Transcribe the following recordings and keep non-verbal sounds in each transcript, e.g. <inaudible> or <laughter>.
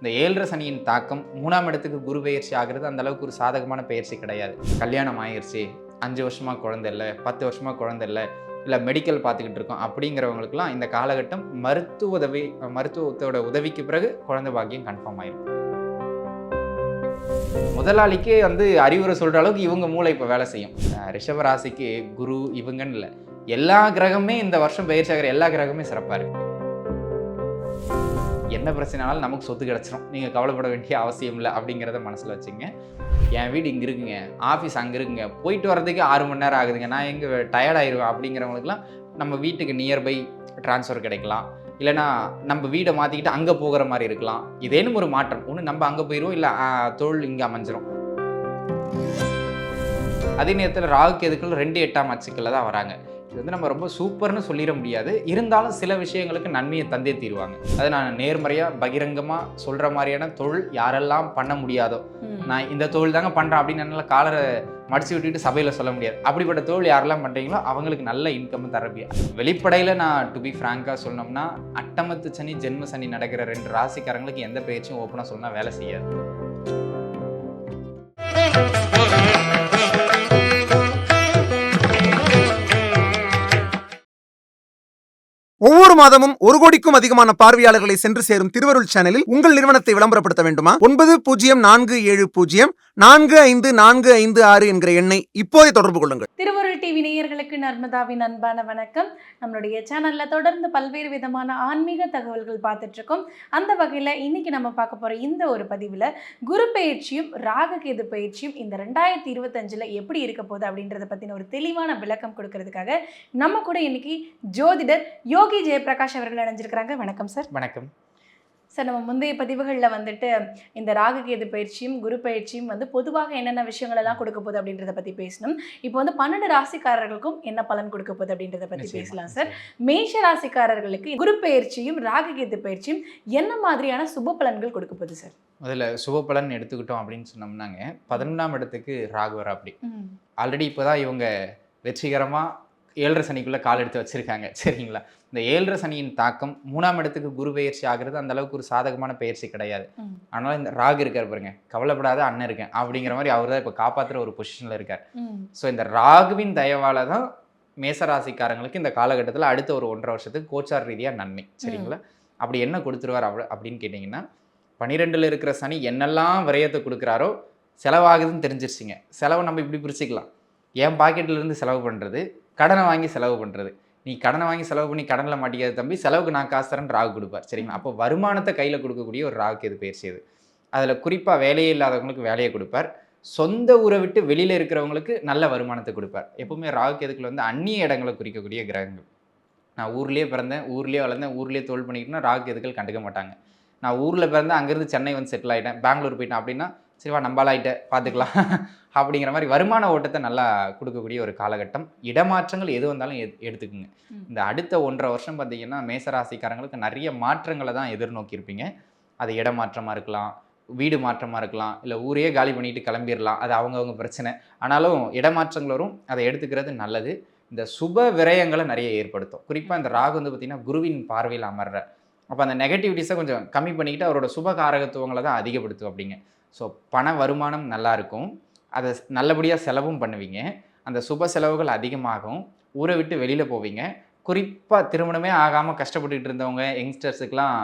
இந்த ஏழரை சனியின் தாக்கம் மூணாம் இடத்துக்கு குரு பயிற்சி ஆகிறது அந்த அளவுக்கு ஒரு சாதகமான பயிற்சி கிடையாது. கல்யாணம் ஆயிடுச்சு அஞ்சு வருஷமா குழந்தை இல்லை பத்து வருஷமா குழந்தை இல்லை இல்லை மெடிக்கல் பார்த்துக்கிட்டு இருக்கோம் அப்படிங்கிறவங்களுக்குலாம் இந்த காலகட்டம் மருத்துவ உதவி மருத்துவத்தோட உதவிக்கு பிறகு குழந்தை பாக்கியம் கன்ஃபார்ம் ஆயிடும் முதலாளிக்கே வந்து அறிவுரை சொல்கிற அளவுக்கு இவங்க மூளை இப்போ வேலை செய்யும். ரிஷபராசிக்கு குரு இவங்கன்னு இல்லை. எல்லா கிரகமே இந்த வருஷம் பயிற்சி ஆகிற எல்லா கிரகமே சிறப்பாக இருக்கு. என்ன பிரச்சனைனாலும் நமக்கு சொத்து கிடச்சிரும். நீங்கள் கவலைப்பட வேண்டிய அவசியம் இல்லை அப்படிங்கிறத மனசில் வச்சுங்க. என் வீடு இங்கே இருக்குங்க. ஆஃபீஸ் அங்கே இருக்குங்க. போயிட்டு வரதுக்கு ஆறு மணி நேரம் ஆகுதுங்க. நான் எங்கே டயர்டாயிருவேன் அப்படிங்கிறவங்களுக்குலாம் நம்ம வீட்டுக்கு நியர்பை ட்ரான்ஸ்ஃபர் கிடைக்கலாம். இல்லைனா நம்ம வீடை மாற்றிக்கிட்டு அங்கே போகிற மாதிரி இருக்கலாம். இதேனும் ஒரு மாற்றம். ஒன்று நம்ம அங்கே போயிடுவோம் இல்லை தொழில் இங்கே அமைஞ்சிரும். அதே நேரத்தில் ராகு கேதுக்கள் ரெண்டு எட்டாம் அச்சுக்களில் தான் வராங்க. இது வந்து நம்ம ரொம்ப சூப்பர்னு சொல்லிட முடியாது. இருந்தாலும் சில விஷயங்களுக்கு நன்மையை தந்தே தீருவாங்க. அதை நான் நேர்மறையாக பகிரங்கமாக சொல்கிற மாதிரியான தொழில் யாரெல்லாம் பண்ண முடியாதோ நான் இந்த தொழில் தாங்க பண்ணுறேன் அப்படின்னு என்னால் காலரை மடிச்சு விட்டுட்டு சபையில் சொல்ல முடியாது. அப்படிப்பட்ட தொழில் யாரெல்லாம் பண்ணுறீங்களோ அவங்களுக்கு நல்ல இன்கம் தரப்பியா வெளிப்படையில் நான் டு பி ஃப்ராங்காக சொல்லணும்னா அட்டமத்து சனி ஜென்ம சனி நடக்கிற ரெண்டு ராசிக்காரங்களுக்கு எந்த பயிற்சியும் ஓப்பனாக சொன்னால் வேலை செய்யாது. ஒவ்வொரு ஒவ்வொரு மாதமும் ஒரு கோடிக்கும் அதிகமான பார்வையாளர்களை சென்று சேரும் திருவருள் சேனலில் உங்கள் நிறுவனத்தை விளம்பரப்படுத்த வேண்டுமா? ஒன்பது பூஜ்ஜியம் நான்கு ஏழு பூஜ்ஜியம் நான்கு ஐந்து நான்கு ஐந்து ஆறு என்கிற எண்ணை இப்போதே தொடர்பு கொள்ளுங்கள். திருவருள் டிவி நேயர்களுக்கு நர்மதாவின் அன்பான வணக்கம். நம்மளுடைய சேனல்ல தொடர்ந்து பல்வேறு விதமான ஆன்மீக தகவல்கள் பார்த்துட்டு இருக்கோம் அந்த வகையில் இன்னைக்கு நம்ம பார்க்க போற இந்த ஒரு பதிவில் குரு பயிற்சியும் ராககேது பயிற்சியும் இந்த ரெண்டாயிரத்தி இருபத்தஞ்சில் எப்படி இருக்க போகுது அப்படின்றத பற்றின ஒரு தெளிவான விளக்கம் கொடுக்கறதுக்காக நம்ம கூட இன்னைக்கு ஜோதிடர் யோகி ஜெய ஜெயபிரகாஷ் அவர்கள் இணைஞ்சிருக்கிறாங்க. வணக்கம் சார். வணக்கம். சார் நம்ம முந்தைய பதிவுகளில் வந்துட்டு இந்த ராககேது பயிற்சியும் குரு பயிற்சியும் வந்து பொதுவாக என்னென்ன விஷயங்கள் எல்லாம் கொடுக்க போகுது அப்படின்றத பற்றி பேசணும். இப்போ வந்து பன்னெண்டு ராசிக்காரர்களுக்கும் என்ன பலன் கொடுக்க போகுது அப்படின்றத பற்றி பேசலாம் சார். மேஷ ராசிக்காரர்களுக்கு குரு பயிற்சியும் ராககேது பயிற்சியும் என்ன மாதிரியான சுப பலன்கள் கொடுக்க போகுது சார்? முதல்ல சுபபலன் எடுத்துக்கிட்டோம் அப்படின்னு சொன்னோம்னாங்க. பதினொன்றாம் இடத்துக்கு ராகு வர அப்படி. ஆல்ரெடி இப்போ தான் இவங்க வெற்றிகரமாக ஏழரை சனிக்குள்ளே கால் எடுத்து வச்சுருக்காங்க. சரிங்களா? இந்த ஏழரை சனியின் தாக்கம் மூணாம் இடத்துக்கு குரு பயிற்சி ஆகிறது அந்த அளவுக்கு ஒரு சாதகமான பயிற்சி கிடையாது. அதனால இந்த ராகு இருக்கார் பாருங்க. கவலைப்படாத அண்ணன் இருக்கேன் அப்படிங்கிற மாதிரி அவர் தான் இப்போ காப்பாற்றுற ஒரு பொசிஷனில் இருக்கார். ஸோ இந்த ராகுவின் தயவால தான் மேசராசிக்காரங்களுக்கு இந்த காலகட்டத்தில் அடுத்த ஒரு ஒன்றரை வருஷத்துக்கு கோச்சார் ரீதியாக நன்மை. சரிங்களா? அப்படி என்ன கொடுத்துருவார் அவ அப்படின்னு கேட்டிங்கன்னா பன்னிரெண்டில் இருக்கிற சனி என்னெல்லாம் விரயத்தை கொடுக்குறாரோ செலவாகுதுன்னு தெரிஞ்சிருச்சிங்க. செலவை நம்ம இப்படி பிரிச்சுக்கலாம். என் பாக்கெட்ல இருந்து செலவு பண்ணுறது கடனை வாங்கி செலவு பண்ணுறது நீ கடனை வாங்கி செலவு பண்ணி கடனில் மாட்டிக்காத தம்பி செலவுக்கு நான் காசு தரேன் ராகு கொடுப்பார். சரிங்களா? அப்போ வருமானத்தை கையில் கொடுக்கக்கூடிய ஒரு ராகுக்கு இது பயிற்சி அது. அதில் குறிப்பாக வேலையே இல்லாதவங்களுக்கு வேலையை கொடுப்பார். சொந்த ஊரை விட்டு வெளியில் இருக்கிறவங்களுக்கு நல்ல வருமானத்தை கொடுப்பார். எப்பவுமே ராகு கேதுக்கள் வந்து அந்நிய இடங்களை குறிக்கக்கூடிய கிரகங்கள். நான் ஊர்லேயே பிறந்தேன் ஊர்லேயே வளர்ந்தேன் ஊர்லேயே தோல் பண்ணிக்கிட்டேன்னா ராகு கேதுக்கள் கண்டுக்க மாட்டாங்க. நான் ஊரில் பிறந்தேன் அங்கேருந்து சென்னை வந்து செட்டில் ஆகிட்டேன் பெங்களூர் போயிட்டேன் அப்படின்னா சரிவா நம்பாலாயிட்டேன் பார்த்துக்கலாம் <laughs> அப்படிங்கிற மாதிரி வருமான ஓட்டத்தை நல்லா கொடுக்கக்கூடிய ஒரு காலகட்டம். இடமாற்றங்கள் எது வந்தாலும் எடு- எடுத்துக்குங்க. இந்த அடுத்த ஒன்றரை வருஷம் பார்த்தீங்கன்னா மேசராசிக்காரங்களுக்கு நிறைய மாற்றங்களை தான் எதிர்நோக்கியிருப்பீங்க. அது இடமாற்றமாக இருக்கலாம் வீடு மாற்றமாக இருக்கலாம் இல்லை ஊரையே காலி பண்ணிட்டு கிளம்பிடலாம் அது அவங்கவுங்க பிரச்சனை. ஆனாலும் இடமாற்றங்கள் வரும். அதை எடுத்துக்கிறது நல்லது. இந்த சுப விரயங்களை நிறைய ஏற்படுத்தும். குறிப்பாக இந்த ராகு வந்து பார்த்திங்கன்னா குருவின் பார்வையில் அமர்ற அப்போ அந்த நெகட்டிவிட்டிஸை கொஞ்சம் கம்மி பண்ணிக்கிட்டு அவரோட சுப காரகத்துவங்களை தான் அதிகப்படுத்தும் அப்படிங்க. ஸோ பண வருமானம் நல்லா இருக்கும் அதை நல்லபடியாக செலவும் பண்ணுவீங்க. அந்த சுப செலவுகள் அதிகமாகும். ஊரை விட்டு வெளியில் போவீங்க. குறிப்பாக திருமணமே ஆகாமல் கஷ்டப்பட்டுக்கிட்டு இருந்தவங்க யங்ஸ்டர்ஸுக்கெலாம்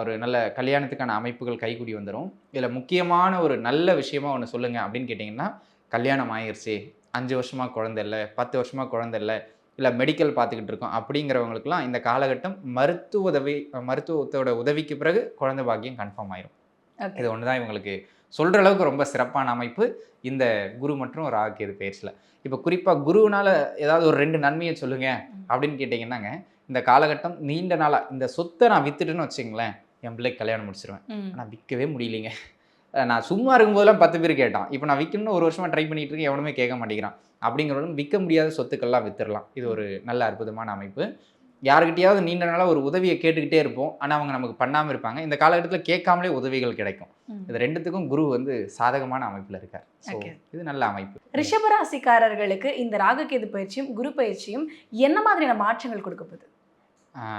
ஒரு நல்ல கல்யாணத்துக்கான அமைப்புகள் கைகூடி வந்துடும் இதில் முக்கியமான ஒரு நல்ல விஷயமா ஒன்று சொல்லுங்கள் அப்படின்னு கேட்டிங்கன்னா கல்யாணம் ஆயிடுச்சு அஞ்சு வருஷமாக குழந்தை இல்லை பத்து வருஷமாக குழந்தை இல்லை இல்லை மெடிக்கல் பார்த்துக்கிட்டு இருக்கோம் அப்படிங்கிறவங்களுக்குலாம் இந்த காலகட்டம் மருத்துவ உதவி மருத்துவத்தோட உதவிக்கு பிறகு குழந்தை பாக்கியம் கன்ஃபார்ம் ஆயிரும். இது ஒன்று தான் இவங்களுக்கு சொல்கிற அளவுக்கு ரொம்ப சிறப்பான அமைப்பு இந்த குரு மற்றும் ராகு கேது பயிற்சியில். இப்போ குறிப்பாக குருவினால ஏதாவது ஒரு ரெண்டு நன்மையை சொல்லுங்க அப்படின்னு கேட்டிங்கன்னாங்க. இந்த காலகட்டம் நீண்ட நாளாக இந்த சொத்தை நான் வித்துட்டேன்னு வச்சுங்களேன் என் பிள்ளைக்கு கல்யாணம் முடிச்சிருவேன். ஆனால் விற்கவே முடியலைங்க. நான் சும்மா இருக்கும்போதெல்லாம் பத்து பேர் கேட்டான். இப்போ நான் விற்கணும்னு ஒரு வருஷமாக ட்ரை பண்ணிட்டு இருக்கேன் எவனுமே கேட்க மாட்டேங்கிறான். அப்படிங்கிறவங்க விற்க முடியாத சொத்துக்கள்லாம் வித்துடலாம். இது ஒரு நல்ல அற்புதமான அமைப்பு. யாருக்கிட்டையாவது நீண்ட நாளாக ஒரு உதவியை கேட்டுக்கிட்டே இருப்போம். ஆனால் அவங்க நமக்கு பண்ணாமல் இருப்பாங்க. இந்த காலகட்டத்தில் கேட்காமலே உதவிகள் கிடைக்கும். இது ரெண்டுத்துக்கும் குரு வந்து சாதகமான அமைப்பில் இருக்கார். ஸோ. இது நல்ல அமைப்பு. ரிஷபராசிக்காரர்களுக்கு இந்த ராககேது பயிற்சியும் குரு பயிற்சியும் என்ன மாதிரியான மாற்றங்கள் கொடுக்க போகுது?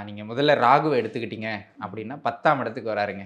நீங்கள் முதல்ல ராகுவை எடுத்துக்கிட்டீங்க அப்படின்னா பத்தாம் இடத்துக்கு வராருங்க.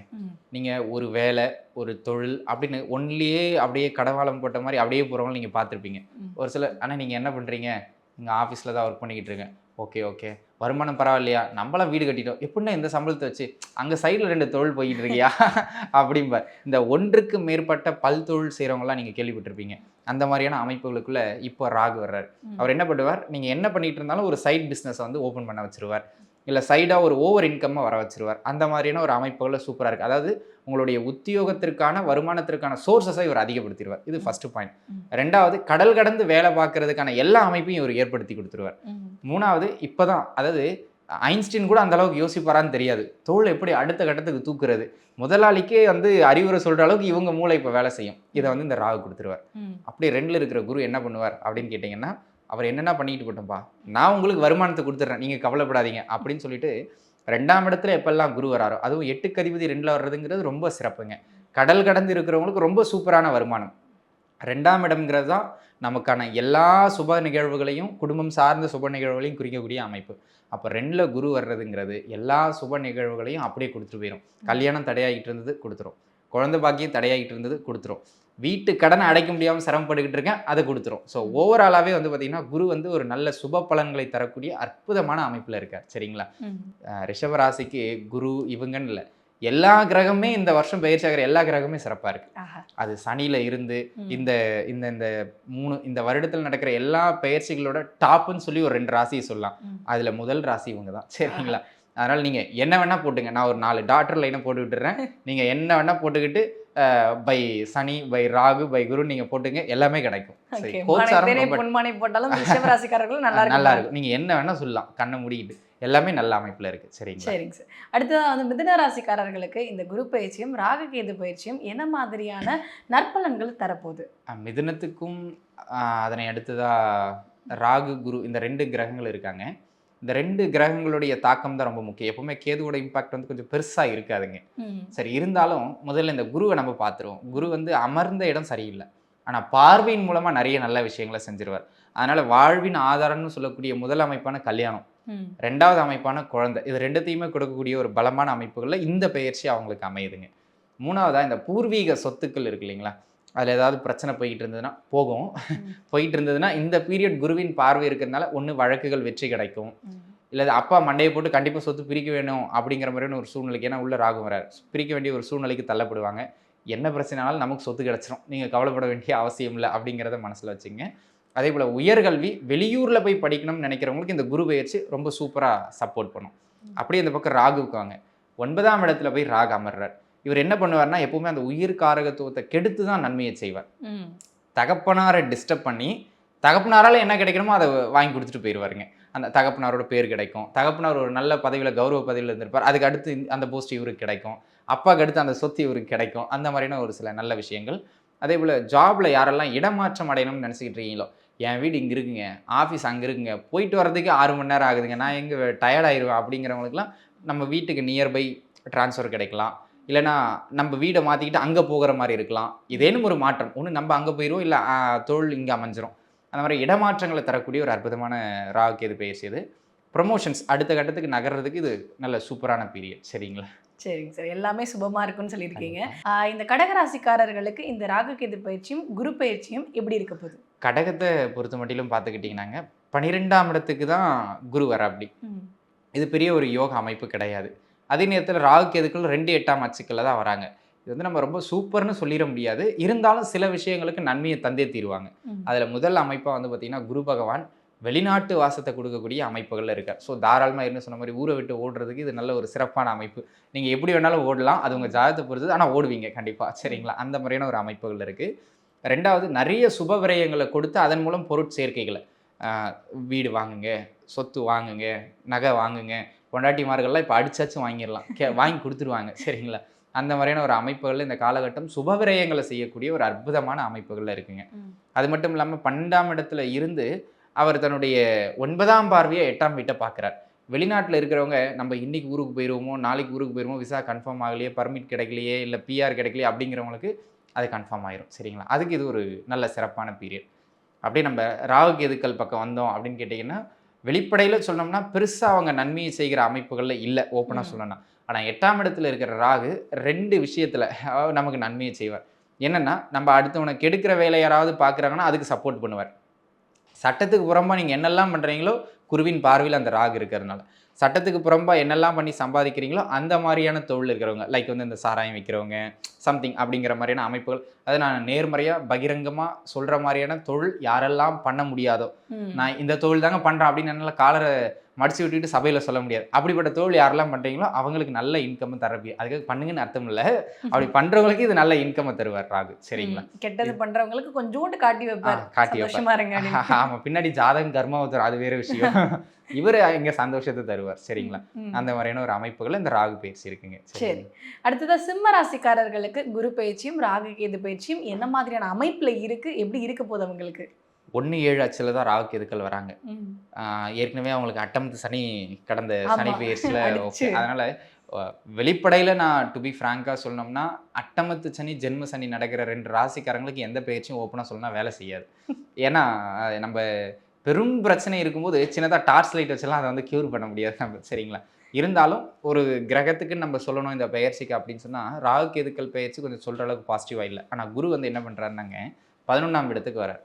நீங்கள் ஒரு வேலை ஒரு தொழில் அப்படின்னு ஒன்லியே அப்படியே கடவாளம் போட்ட மாதிரி அப்படியே போகிறவங்க நீங்கள் பார்த்துருப்பீங்க. ஒரு சில ஆனால் நீங்கள் என்ன பண்ணுறீங்க இங்கே ஆஃபீஸில் தான் ஒர்க் பண்ணிக்கிட்டு இருக்கேன். ஓகே ஓகே வருமானம் பரவாயில்லையா? நம்மளாம் வீடு கட்டிட்டோம். எப்படின்னா இந்த சம்பளத்தை வச்சு அங்கே சைடில் ரெண்டு தொழில் போய்கிட்டு இருக்கியா? <laughs> அப்படிம்ப இந்த ஒன்றுக்கு மேற்பட்ட பல் தொழில் செய்கிறவங்களாம் நீங்கள் கேள்விப்பட்டிருப்பீங்க. அந்த மாதிரியான அமைப்புகளுக்குள்ள இப்போ ராகு வர்றாரு. அவர் என்ன பண்ணுவார்? நீங்கள் என்ன பண்ணிட்டு இருந்தாலும் ஒரு சைட் பிஸ்னஸை வந்து ஓப்பன் பண்ண வச்சிருவார். இல்லை சைடாக ஒரு ஓவர் இன்கம்மை வர வச்சிருவார் அந்த மாதிரியான ஒரு அமைப்புகளில் சூப்பராக இருக்குது அதாவது உங்களுடைய உத்தியோகத்திற்கான வருமானத்திற்கான சோர்சஸை இவர் அதிகப்படுத்திடுவார். இது ஃபர்ஸ்ட் பாயிண்ட். ரெண்டாவது கடல் கடந்து வேலை பார்க்கறதுக்கான எல்லா அமைப்பையும் இவர் ஏற்படுத்தி கொடுத்துருவார். மூணாவது இப்போதான் அதாவது ஐன்ஸ்டீன் கூட அந்த அளவுக்கு யோசிப்பாரான்னு தெரியாது. தோல் எப்படி அடுத்த கட்டத்துக்கு தூக்குறது? முதலாளிக்கே வந்து அறிவுரை சொல்கிற அளவுக்கு இவங்க மூளை இப்போ வேலை செய்யும். இதை வந்து இந்த ராகு கொடுத்துருவார். ம். அப்படியே ரெண்டில் இருக்கிற குரு என்ன பண்ணுவார் அப்படின்னு கேட்டிங்கன்னா அவர் என்னென்ன பண்ணிட்டு போட்டோம்ப்பா நான் உங்களுக்கு வருமானத்தை கொடுத்துட்றேன். நீங்கள் கவலைப்படாதீங்க. அப்படின்னு சொல்லிட்டு ரெண்டாம் இடத்துல எப்பெல்லாம் குரு வராரோ அதுவும் எட்டு கதிபதி ரெண்டில் வர்றதுங்கிறது ரொம்ப சிறப்புங்க. கடல் கடந்து இருக்கிறவங்களுக்கு ரொம்ப சூப்பரான வருமானம். ரெண்டாம் இடம்ங்கிறது தான் நமக்கான எல்லா சுப நிகழ்வுகளையும் குடும்பம் சார்ந்த சுப நிகழ்வுகளையும் குறிக்கக்கூடிய அமைப்பு. அப்போ ரெண்டில் குரு வர்றதுங்கிறது எல்லா சுப நிகழ்வுகளையும் அப்படியே கொடுத்துட்டு போயிடும் கல்யாணம் தடையாகிட்டு இருந்தது கொடுத்துரும். குழந்தை பாக்கியம் தடையாகிட்டு இருந்தது கொடுத்துரும். வீட்டு கடனை அடைக்க முடியாமல் சிரமப்பட்டுக்கிட்டு இருக்கேன் அதை கொடுத்துரும் ஸோ ஓவராலாகவே வந்து பார்த்தீங்கன்னா குரு வந்து ஒரு நல்ல சுப பலன்களை தரக்கூடிய அற்புதமான அமைப்பில் இருக்கார் சரிங்களா ம். அஹ் ரிஷப ராசிக்கு குரு இவங்கன்னு இல்லை எல்லா கிரகமே இந்த வருஷம் பயிற்சி ஆகிற எல்லா கிரகமே சிறப்பாக இருக்கு. அது சனியில் இருந்து. இந்த இந்த இந்த மூணு இந்த வருடத்தில் நடக்கிற எல்லா பயிற்சிகளோட டாப்புன்னு சொல்லி ஒரு ரெண்டு ராசியை சொல்லலாம். அதில் முதல் ராசி இவங்க தான் சரிங்களா அதனால் நீங்கள் என்ன வேணால் போட்டுங்க நான் ஒரு நாலு டாக்டர் லைனை போட்டு விட்டுறேன் நீங்கள் என்ன வேணால் போட்டுக்கிட்டு by Shani by Rahu by Guru நீங்கள் போட்டுங்க எல்லாமே கிடைக்கும். பொன்மானை போட்டாலும் ரிஷபராசிக்காரர்களும் நல்லா நல்லா இருக்கு இருக்கும். நீங்கள் என்ன வேணால் சொல்லலாம். கண்ணை மூடிக்கிட்டு. எல்லாமே நல்ல அமைப்பில் இருக்குது சரிங்களா? சரிங்க சார். அடுத்ததா வந்து மிதுன ராசிக்காரர்களுக்கு இந்த குரு பயிற்சியும் ராககேது பயிற்சியும் என்ன மாதிரியான நற்பலன்கள் தரப்போகுது? மிதுனத்துக்கும் அதனை அடுத்ததா ராகு குரு இந்த ரெண்டு கிரகங்கள் இருக்காங்க. இந்த ரெண்டு கிரகங்களுடைய தாக்கம் தான் ரொம்ப முக்கியம். எப்பவுமே கேதுவோட இம்பாக்ட் வந்து கொஞ்சம் பெருசாக இருக்காதுங்க. சரி இருந்தாலும் முதல்ல இந்த குருவை நம்ம பார்த்துருவோம். குரு வந்து அமர்ந்த இடம் சரியில்லை. ஆனால் பார்வையின் மூலமாக நிறைய நல்ல விஷயங்களை செஞ்சிருவார். அதனால் வாழ்வின் ஆதாரம்னு சொல்லக்கூடிய முதல் அமைப்பான கல்யாணம். ரெண்டாவது அமைப்பான குழந்தை. இது ரெண்டுத்தையுமே கொடுக்கக்கூடிய ஒரு பலமான அமைப்புகளில் இந்த பயிற்சி அவங்களுக்கு அமையுதுங்க. மூணாவதா இந்த பூர்வீக சொத்துக்கள் இருக்கு இல்லைங்களா? அதில் ஏதாவது பிரச்சனை போய்கிட்டு இருந்ததுன்னா போகும். <laughs> போயிட்டு இருந்ததுன்னா இந்த பீரியட் குருவின் பார்வை இருக்கிறதுனால ஒன்று வழக்குகள் வெற்றி கிடைக்கும். இல்லை அப்பா மண்டையை போட்டு கண்டிப்பாக சொத்து பிரிக்க வேணும் அப்படிங்கிற மாதிரியான ஒரு சூழ்நிலைக்கு ஏன்னா உள்ள ராகு வரார். பிரிக்க வேண்டிய ஒரு சூழ்நிலைக்கு தள்ளப்படுவாங்க. என்ன பிரச்சனைனாலும் நமக்கு சொத்து கிடச்சிரும். நீங்கள் கவலைப்பட வேண்டிய அவசியம் இல்லை அப்படிங்கிறத மனசில் வச்சுங்க. அதே போல் உயர்கல்வி வெளியூரில் போய் படிக்கணும்னு நினைக்கிறவங்களுக்கு இந்த குரு பயிற்சி ரொம்ப சூப்பராக சப்போர்ட் பண்ணும். அப்படியே இந்த பக்கம் ராகுவுக்கு வாங்க. ஒன்பதாம் இடத்துல போய் ராகு அமர்றார். இவர் என்ன பண்ணுவார்னா எப்பவுமே அந்த உயிர் காரகத்துவத்தை கெடுத்து தான் நன்மையை செய்வார். தகப்பனாரை டிஸ்டர்ப் பண்ணி தகப்பனாரால் என்ன கிடைக்கணுமோ அதை வாங்கி கொடுத்துட்டு போயிடுவாருங்க அந்த தகப்பனாரோட பேர் கிடைக்கும். தகப்பனார் ஒரு நல்ல பதவியில் கௌரவ பதவியில் இருந்திருப்பார். அதுக்கு அடுத்து அந்த போஸ்ட் இவருக்கு கிடைக்கும். அப்பாவுக்கு அடுத்து அந்த சொத்து இவருக்கு கிடைக்கும். அந்த மாதிரியான ஒரு சில நல்ல விஷயங்கள். அதே போல் ஜாப்ல யாரெல்லாம் இடமாற்றம் அடையணும்னு நினச்சிக்கிட்டு இருக்கீங்களோ என் வீடு இங்கே இருக்குங்க ஆஃபீஸ் அங்கே இருக்குங்க போயிட்டு வர்றதுக்கு ஆறு மணி நேரம் ஆகுதுங்க. நான் எங்கே டயர்ட் ஆயிடுவேன் அப்படிங்கிறவங்களுக்குலாம் நம்ம வீட்டுக்கு நியர்பை ட்ரான்ஸ்ஃபர் கிடைக்கலாம். இல்லைனா நம்ம வீடை மாற்றிக்கிட்டு அங்கே போகிற மாதிரி இருக்கலாம். இதேனும் ஒரு மாற்றம். ஒன்று நம்ம அங்கே போயிடுவோம் இல்லை தொழில் இங்கே அமைஞ்சிரும். அந்த மாதிரி இடமாற்றங்களை தரக்கூடிய ஒரு அற்புதமான ராகு கேது பயிற்சி இது ப்ரொமோஷன்ஸ் அடுத்த கட்டத்துக்கு நகர்றதுக்கு இது நல்ல சூப்பரான பீரியட் சரிங்களா? சரிங்க சார். எல்லாமே சுபமா இருக்குன்னு சொல்லியிருக்கீங்க. இந்த கடகராசிக்காரர்களுக்கு இந்த ராககேது பயிற்சியும் குரு பயிற்சியும் எப்படி இருக்க போகுது? கடகத்தை பொறுத்த மட்டிலும் பார்த்துக்கிட்டிங்கன்னாங்க பன்னிரெண்டாம் இடத்துக்கு தான் குரு வர அப்படி. இது பெரிய ஒரு யோக அமைப்பு கிடையாது. அதே நேரத்தில் ராகு கேதுக்கள் ரெண்டு எட்டாம் அச்சுக்களில் தான் வராங்க. இது வந்து நம்ம ரொம்ப சூப்பர்னு சொல்லிட முடியாது. இருந்தாலும் சில விஷயங்களுக்கு நன்மையை தந்தே தீருவாங்க. அதில் முதல் அமைப்பாக வந்து பார்த்திங்கன்னா குரு பகவான் வெளிநாட்டு வாசத்தை கொடுக்கக்கூடிய அமைப்புகளில் இருக்கார். ஸோ தாராளமாக என்ன சொன்ன மாதிரி ஊரை விட்டு ஓடுறதுக்கு இது நல்ல ஒரு சிறப்பான அமைப்பு. நீங்கள் எப்படி வேணாலும் ஓடலாம். அது உங்கள் ஜாதகத்தை பொறுத்தது. ஆனால் ஓடுவீங்க கண்டிப்பாக சரிங்களா? அந்த மாதிரியான ஒரு அமைப்புகள் இருக்குது ரெண்டாவது நிறைய சுப விரயங்களை கொடுத்து அதன் மூலம் பொருட்சேர்க்கைகளை வீடு வாங்குங்க சொத்து வாங்குங்க நகை வாங்குங்க பொண்டாட்டிமார்கள்லாம் இப்போ அடிச்சாச்சும் வாங்கிடலாம். கே வாங்கி கொடுத்துருவாங்க. சரிங்களா? அந்த மாதிரியான ஒரு அமைப்புகளில் இந்த காலகட்டம் சுப விரயங்களை செய்யக்கூடிய ஒரு அற்புதமான அமைப்புகளில் இருக்குங்க. அது மட்டும் இல்லாமல் பன்னெண்டாம் இடத்துல இருந்து அவர் தன்னுடைய ஒன்பதாம் பார்வையை எட்டாம் வீட்டை பார்க்குறார். வெளிநாட்டில் இருக்கிறவங்க நம்ம இன்னைக்கு ஊருக்கு போயிடுவோமோ நாளைக்கு ஊருக்கு போயிடுவோமோ விசா கன்ஃபார்ம் ஆகலையே பர்மிட் கிடைக்கலையே இல்லை பிஆர் கிடைக்கலையே அப்படிங்கிறவங்களுக்கு அது கன்ஃபார்ம் ஆயிரும். சரிங்களா? அதுக்கு இது ஒரு நல்ல சிறப்பான பீரியட் அப்படியே நம்ம ராகு கேதுக்கள் பக்கம் வந்தோம் அப்படின்னு கேட்டிங்கன்னா வெளிப்படையில் சொன்னோம்னா பெருசாக அவங்க நன்மையை செய்கிற அமைப்புகளில் இல்லை ஓப்பனாக. சொல்லணும்னா. ஆனால் எட்டாம் இடத்துல இருக்கிற ராகு ரெண்டு விஷயத்தில் நமக்கு நன்மையை செய்வார். என்னன்னா நம்ம அடுத்தவனை கெடுக்கிற வேலை யாராவது பார்க்குறாங்கன்னா அதுக்கு சப்போர்ட் பண்ணுவார். சட்டத்துக்கு புறம்பா நீங்கள் என்னெல்லாம் பண்ணுறீங்களோ குருவின் பார்வையில் அந்த ராகு இருக்கிறதுனால. சட்டத்துக்கு புறம்பா என்னெல்லாம் பண்ணி சம்பாதிக்கிறீங்களோ அந்த மாதிரியான தொழில் இருக்கிறவங்க லைக் வந்து இந்த சாராயம் விற்கிறவங்க சம்திங் அப்படிங்கிற மாதிரியான அமைப்புகள் அது நான் நேர்மறையாக பகிரங்கமாக சொல்கிற மாதிரியான தொழில் யாரெல்லாம் பண்ண முடியாதோ. நான் இந்த தொழில் தாங்க பண்ணுறேன் அப்படின்னு என்னால் காலரை மடிச்சு விட்டுட்டு சபையில் சொல்ல முடியாது அப்படிப்பட்ட தொழில் யாரெல்லாம் பண்ணுறீங்களோ அவங்களுக்கு நல்ல இன்கம் தரப்பி அதுக்காக பண்ணுங்கன்னு அர்த்தம் இல்லை அப்படி <laughs> பண்ணுறவங்களுக்கு இது நல்ல இன்கம் தருவார் ராகு சரிங்களா. கெட்டது பண்றவங்களுக்கு கொஞ்சோண்டு காட்டி வைப்பார் காட்டி வைப்பார். சந்தோஷமா இருங்க அப்படின்னு. <laughs> ஆமா பின்னாடி ஜாதகம் கர்மாவத்தர் அது வேற விஷயம் <laughs> இவர் இங்க சந்தோஷத்தை தருவார் சரிங்களா. அந்த மாதிரியான ஒரு அமைப்புகள் இந்த ராகு பயிற்சி இருக்குங்க சரி. அடுத்ததா சிம்ம ராசிக்காரர்களுக்கு குரு பயிற்சியும் ராகு கேது பயிற்சியும் என்ன மாதிரியான அமைப்புல இருக்கு எப்படி இருக்க போகுது அவங்களுக்கு? ஒன்று ஏழு அச்சில் தான் ராகு கேதுக்கள் வராங்க. ஏற்கனவே அவங்களுக்கு அட்டமத்து சனி கடந்த. சனி பயிற்சியில். <laughs> ஓகே. அதனால வெளிப்படையில நான் டு பி ஃப்ராங்காக சொல்லணும்னா அட்டமத்து சனி ஜென்ம சனி நடக்கிற ரெண்டு ராசிக்காரங்களுக்கு எந்த பயிற்சியும் ஓப்பனாக சொல்லணும்னா வேலை செய்யாது. ஏன்னா நம்ம பெரும் பிரச்சனை இருக்கும்போது சின்னதாக டார்ச் லைட் வச்செல்லாம் அதை வந்து க்யூர் பண்ண முடியாது. நம்ம சரிங்களா? இருந்தாலும் ஒரு கிரகத்துக்கு நம்ம சொல்லணும் இந்த பயிற்சிக்கு அப்படின்னு சொன்னால் ராகு கேதுக்கள் பயிற்சி கொஞ்சம் சொல்கிற அளவுக்கு பாசிட்டிவாக இல்லை. ஆனால் குரு வந்து என்ன பண்ணுறாருனாங்க பதினொன்றாம் இடத்துக்கு வரார்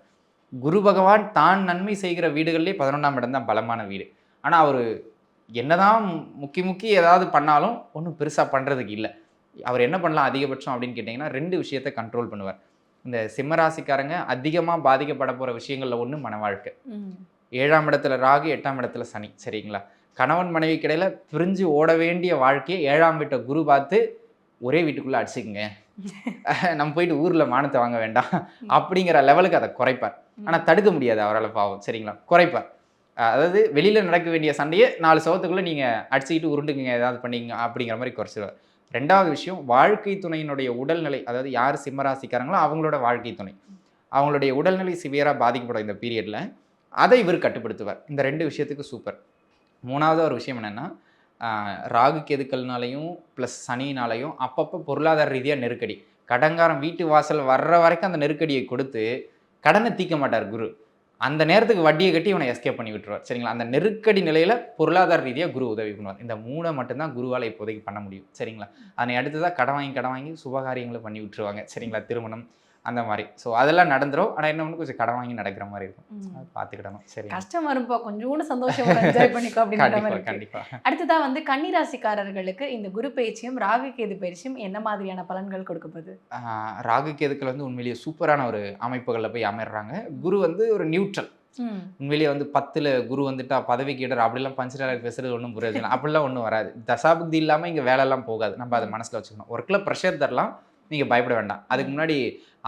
குரு பகவான் தான் நன்மை செய்கிற வீடுகள்லேயே பதினொன்றாம் இடம் தான் பலமான வீடு. ஆனால் அவர் என்னதான் முக்கி முக்கி ஏதாவது பண்ணாலும் ஒன்றும் பெருசாக பண்ணுறதுக்கு இல்லை. அவர் என்ன பண்ணலாம் அதிகபட்சம் அப்படின்னு கேட்டிங்கன்னா ரெண்டு விஷயத்தை கண்ட்ரோல் பண்ணுவார். இந்த சிம்மராசிக்காரங்க அதிகமாக பாதிக்கப்பட போகிற விஷயங்களில் ஒன்று மன வாழ்க்கை. ஏழாம் இடத்துல ராகு எட்டாம் இடத்துல சனி. சரிங்களா? கணவன் மனைவி கிடையில பிரிஞ்சு ஓட வேண்டிய வாழ்க்கையை ஏழாம் வீட்டை குரு பார்த்து ஒரே வீட்டுக்குள்ளே அடிச்சுக்குங்க. <laughs> நம்ம போயிட்டு ஊரில் மானத்தை வாங்க வேண்டாம். அப்படிங்கிற லெவலுக்கு அதை குறைப்பார். ஆனால் தடுக்க முடியாது அவரால் பாவம். சரிங்களா? குறைப்பார். அதாவது வெளியில் நடக்க வேண்டிய சண்டையை நாலு சவத்துக்குள்ளே நீங்கள் அடிச்சுக்கிட்டு உருண்டுக்குங்க ஏதாவது பண்ணிங்க அப்படிங்கிற மாதிரி குறைச்சிடுவார் ரெண்டாவது விஷயம் வாழ்க்கை துணையினுடைய உடல்நிலை அதாவது யார் சிம்மராசிக்காரங்களோ அவங்களோட வாழ்க்கை துணை. அவங்களுடைய உடல்நிலை சிவியராக பாதிக்கப்படும் இந்த பீரியடில் அதை இவர் கட்டுப்படுத்துவார். இந்த ரெண்டு விஷயத்துக்கு சூப்பர் மூணாவது ஒரு விஷயம் என்னென்னா ராகு கெதுக்கள்னாலையும் ப்ளஸ் சனினாலையும் அப்பப்போ பொருளாதார ரீதியாக நெருக்கடி. கடங்காரம் வீட்டு வாசல் வர்ற வரைக்கும் அந்த நெருக்கடியை கொடுத்து கடனை தீக்க மாட்டார் குரு. அந்த நேரத்துக்கு வட்டியை கட்டி இவனை எஸ்கேப் பண்ணி விட்டுருவார். சரிங்களா? அந்த நெருக்கடி நிலையில் பொருளாதார ரீதியாக குரு உதவி பண்ணுவார். இந்த மூணை மட்டும்தான் குருவால் இப்போதைக்கு பண்ண முடியும். சரிங்களா? அதனை அடுத்ததாக கடன் வாங்கி கடன் வாங்கி சுபகாரியங்களை பண்ணி விட்டுருவாங்க. சரிங்களா? திருமணம் அந்த மாதிரி. ஸோ அதெல்லாம் நடந்துரும். ஆனால் என்ன ஒன்று கொஞ்சம் கடன் வாங்கி நடக்கிற மாதிரி இருக்கும். பார்த்துக்கிடணும் சரி கஷ்டம் வரும்பா கொஞ்சோண்டு சந்தோஷம் என்ஜாய் பண்ணிக்கோ அப்படின்ற மாதிரி கண்டிப்பாக இருக்கு. கண்டிப்பாக அடுத்ததா வந்து கன்னிராசிக்காரர்களுக்கு இந்த குரு பயிற்சியும் ராகு கேது பயிற்சியும் என்ன மாதிரியான பலன்கள் கொடுக்க போகுது ஆஹ் ராகு கேதுக்கள் வந்து உண்மையிலேயே சூப்பரான ஒரு அமைப்புகளில் போய் அமைடுறாங்க குரு வந்து ஒரு நியூட்ரல். உண்மையிலேயே வந்து பத்தில் குரு வந்துட்டா பதவி கேடர் அப்படிலாம் பஞ்சடாக பேசுறது ஒன்றும் புரியாது. அப்படிலாம் ஒன்றும் வராது. தசாபுக்தி இல்லாமல் இங்கே வேலைலாம் போகாது. நம்ம அதை மனசில் வச்சுக்கணும். ஒர்க்கில் ப்ரெஷர் தரலாம். நீங்கள் பயப்பட வேண்டாம். அதுக்கு முன்னாடி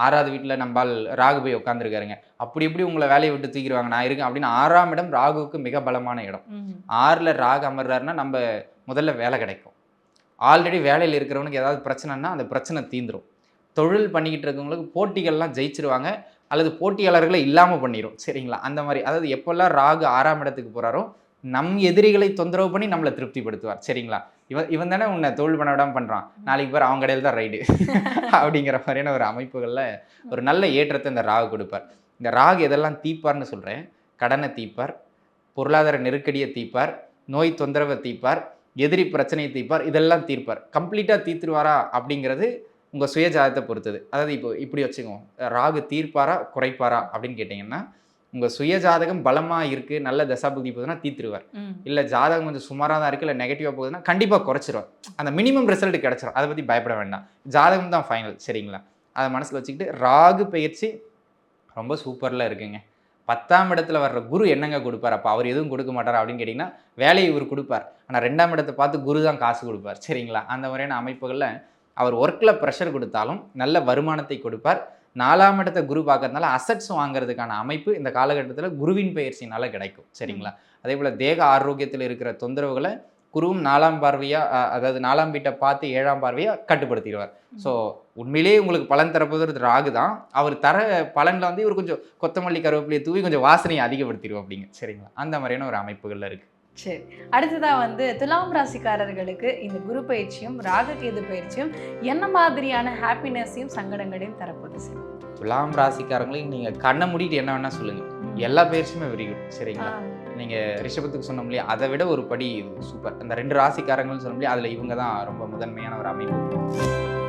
ஆறாவது வீட்டில் நம்பால் ராகு போய் உட்காந்துருக்காருங்க அப்படி எப்படி உங்களை வேலையை விட்டு தூக்கிடுவாங்க. நான் இருக்கேன் அப்படின்னு ஆறாம் இடம் ராகுவுக்கு மிக பலமான இடம். ஆறில் ராகு அமர்றாருன்னா நம்ம முதல்ல வேலை கிடைக்கும். ஆல்ரெடி வேலையில் இருக்கிறவனுக்கு ஏதாவது பிரச்சனைனா அந்த பிரச்சனை தீந்துரும். தொழில் பண்ணிக்கிட்டு இருக்கவங்களுக்கு போட்டிகள்லாம் ஜெயிச்சிருவாங்க. அல்லது போட்டியாளர்களை இல்லாமல் பண்ணிடும் சரிங்களா? அந்த மாதிரி. அதாவது எப்போல்லாம் ராகு ஆறாம் இடத்துக்கு போகிறாரோ நம் எதிரிகளை தொந்தரவு பண்ணி நம்மளை திருப்திப்படுத்துவார். சரிங்களா? இவன் இவன் தானே உன்னை தொழில் பண்ண விடாம பண்ணுறான் நாளைக்கு பேர் அவங்க கடையில் தான் ரைடு <laughs> அப்படிங்கிற மாதிரியான ஒரு அமைப்புகளில் ஒரு நல்ல ஏற்றத்தை இந்த ராகு கொடுப்பார். இந்த ராகு எதெல்லாம் தீப்பார்னு சொல்கிறேன் கடனை தீப்பார் பொருளாதார நெருக்கடியை தீப்பார் நோய் தொந்தரவை தீப்பார் எதிரி பிரச்சனையை தீர்ப்பார் இதெல்லாம் தீர்ப்பார். கம்ப்ளீட்டாக தீர்த்துருவாரா அப்படிங்கிறது உங்கள் சுயஜாதத்தை பொறுத்தது. அதாவது இப்போ இப்படி வச்சுக்கோங்க. ராகு தீர்ப்பாரா குறைப்பாரா அப்படின்னு கேட்டிங்கன்னா உங்கள் சுயஜாதகம் பலமாக இருக்குது நல்ல தசாபுக்தி போகுதுன்னா தீர்த்துருவார். ம். இல்லை ஜாதகம் கொஞ்சம் சுமாராக தான் இருக்குது இல்லை நெகட்டிவாக போகுதுன்னா கண்டிப்பாக குறைச்சிருவார். அந்த மினிமம் ரிசல்ட் கிடச்சிரும். அதை பற்றி பயப்பட வேண்டாம். ஜாதகம் தான் ஃபைனல் சரிங்களா? அதை மனசில் வச்சுக்கிட்டு ராகு பயிற்சி ரொம்ப சூப்பரில் இருக்குங்க. பத்தாம் இடத்துல வர்ற குரு என்னங்க கொடுப்பார்? அப்போ அவர் எதுவும் கொடுக்க மாட்டார் அப்படின்னு கேட்டிங்கன்னா வேலையை இவர் கொடுப்பார். ஆனால் ரெண்டாம் இடத்தை பார்த்து குரு தான் காசு கொடுப்பார் சரிங்களா? அந்த மாதிரியான அமைப்புகளில் அவர் ஒர்க்கில் ப்ரெஷர் கொடுத்தாலும் நல்ல வருமானத்தை கொடுப்பார். நாலாம் இடத்தை குரு பார்க்கறதுனால அசட்ஸ் வாங்குறதுக்கான அமைப்பு இந்த காலகட்டத்தில் குருவின் பயிற்சினால கிடைக்கும். சரிங்களா? அதே போல் தேக ஆரோக்கியத்தில் இருக்கிற தொந்தரவுகளை குருவும் நாலாம் பார்வையாக அதாவது நாலாம் வீட்டை பார்த்து ஏழாம் பார்வையாக கட்டுப்படுத்திடுவார். ஸோ உண்மையிலேயே உங்களுக்கு பலன் தரப்போது ராகு தான். அவர் தர பலனில் வந்து இவர் கொஞ்சம் கொத்தமல்லி கருவேப்பிலையை தூவி கொஞ்சம் வாசனையை அதிகப்படுத்திடுவோம் அப்படிங்க. சரிங்களா? அந்த மாதிரியான ஒரு அமைப்புகளில் இருக்குது சரி. அடுத்ததா வந்து துலாம் ராசிக்காரர்களுக்கு இந்த குரு பயிற்சியும் ராகு கேது பயிற்சியும் என்ன மாதிரியான ஹாப்பினஸையும் சங்கடங்களையும் தரப்போகுது சார்? துலாம் ராசிக்காரங்களையும் நீங்கள் கண்ணை மூடிட்டு என்ன வேணால் சொல்லுங்கள் எல்லா பயிற்சியுமே வெரி குட் சரிங்களா? நீங்கள் ரிஷபத்துக்கு சொன்னோம் இல்லையா அதை விட ஒரு படி சூப்பர். அந்த ரெண்டு ராசிக்காரங்கள்னு சொன்னோம் இல்லையா அதில் இவங்க தான் ரொம்ப முதன்மையான ஒரு அமைப்பு.